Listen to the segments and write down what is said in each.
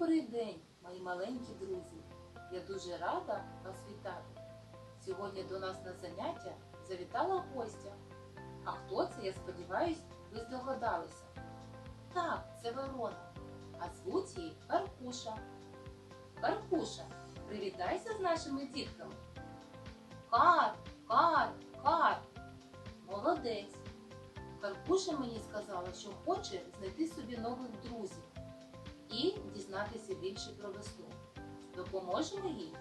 Добрий день, мої маленькі друзі! Я дуже рада вас вітати. Сьогодні до нас на заняття завітала гостя. А хто це, я сподіваюсь, ви здогадалися. Так, це Ворона, а звуть її Каркуша. Каркуша, привітайся з нашими дітками. Кар, кар, кар. Молодець. Каркуша мені сказала, що хоче знайти собі нових друзів і дізнатися більше про весну. Допоможемо їй?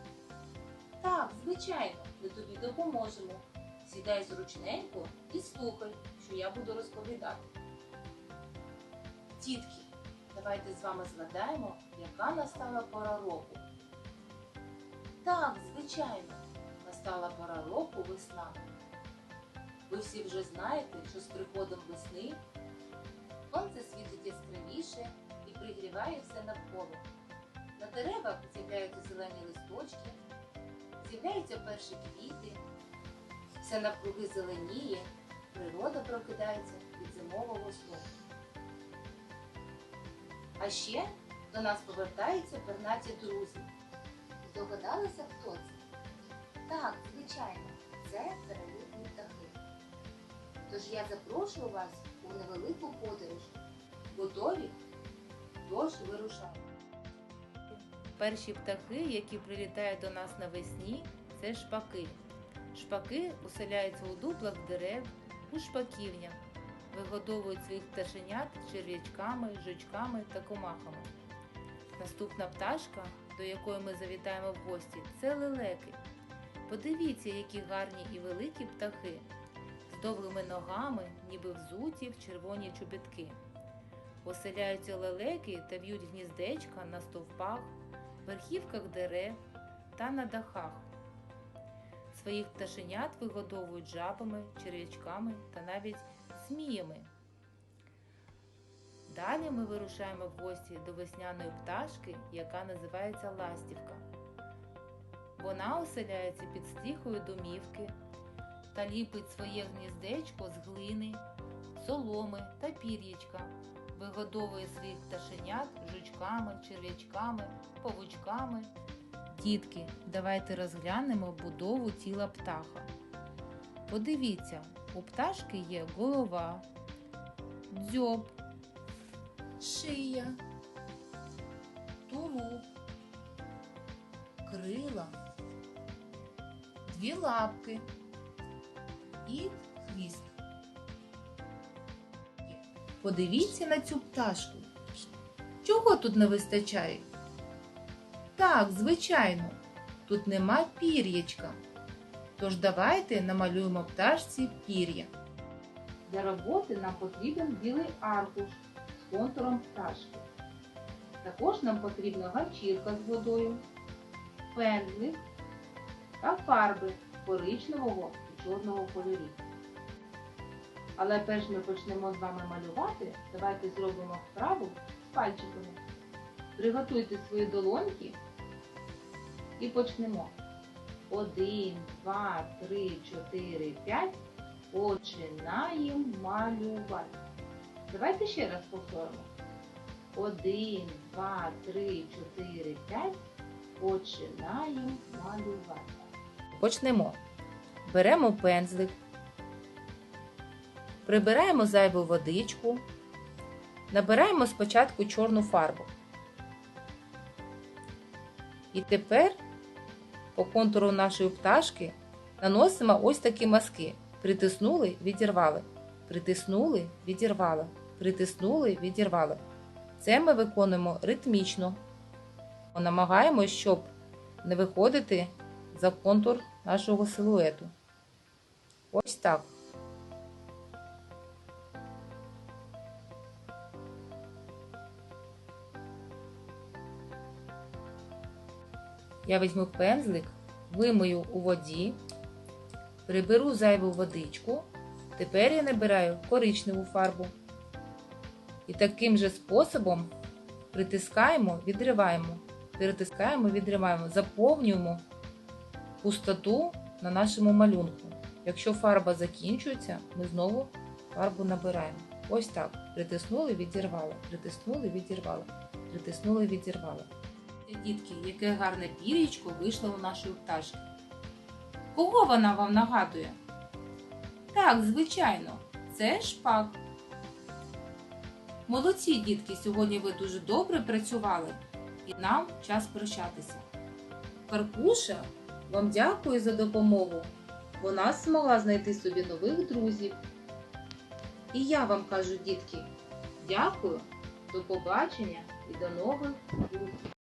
Так, звичайно, ми тобі допоможемо. Сідай зручненько і слухай, що я буду розповідати. Дітки, давайте з вами згадаємо, яка настала пора року. Так, звичайно, настала пора року весна. Ви всі вже знаєте, що з приходом весни сонце світить яскравіше пригріває все навколо. На деревах з'являються зелені листочки, з'являються перші квіти, все навкруги зеленіє, природа прокидається від зимового сну. А ще до нас повертаються пернаті друзі. Здогадалися, хто це? Так, звичайно, це перелітні птахи. Тож я запрошую вас у невелику подорож. Готові? Тож вирушаємо. Перші птахи, які прилітають до нас навесні, це шпаки. Шпаки уселяються у дуплах дерев, у шпаківнях, вигодовують своїх пташенят черв'ячками, жучками та комахами. Наступна пташка, до якої ми завітаємо в гості, це лелеки. Подивіться, які гарні і великі птахи з довгими ногами, ніби взуті в червоні чобітки. Оселяються лелеки та в'ють гніздечка на стовпах, верхівках дерев та на дахах. Своїх пташенят вигодовують жабами, черв'ячками та навіть зміями. Далі ми вирушаємо в гості до весняної пташки, яка називається ластівка. Вона оселяється під стріхою домівки та ліпить своє гніздечко з глини, соломи та пір'ячка, вигодовує своїх пташенят жучками, черв'ячками, павучками. Дітки, давайте розглянемо будову тіла птаха. Подивіться, у пташки є голова, дзьоб, шия, тулуб, крила, дві лапки і Подивіться на цю пташку. Чого тут не вистачає? Так, звичайно, тут нема пір'ячка. Тож давайте намалюємо пташці пір'я. Для роботи нам потрібен білий аркуш з контуром пташки. Також нам потрібна ганчірка з водою, пензлик та фарби коричневого і чорного кольорів. Але перш ми почнемо з вами малювати, давайте зробимо вправу з пальчиками. Приготуйте свої долоньки і почнемо. Один, два, три, чотири, п'ять. Починаємо малювати. Давайте ще раз повторимо. Один, два, три, чотири, п'ять. Починаємо малювати. Почнемо. Беремо пензлик, прибираємо зайву водичку, набираємо спочатку чорну фарбу. І тепер по контуру нашої пташки наносимо ось такі мазки. Притиснули, відірвали. Притиснули, відірвали. Притиснули, відірвали. Це ми виконуємо ритмічно. Намагаємось, щоб не виходити за контур нашого силуету. Ось так. Я візьму пензлик, вимию у воді, приберу зайву водичку. Тепер я набираю коричневу фарбу. І таким же способом притискаємо, відриваємо, перетискаємо, відриваємо, заповнюємо пустоту на нашому малюнку. Якщо фарба закінчується, ми знову фарбу набираємо. Ось так. Притиснули, відірвали, притиснули, відірвали. притиснула і відірвала. Дітки, яке гарне пір'ячко вийшло у нашої пташки. Кого вона вам нагадує? Так, звичайно, це шпак. Молодці, дітки, сьогодні ви дуже добре працювали, і нам час прощатися. Карпуша вам дякую за допомогу. Вона змогла знайти собі нових друзів. І я вам кажу, дітки, дякую, до побачення і до нових зустрічей.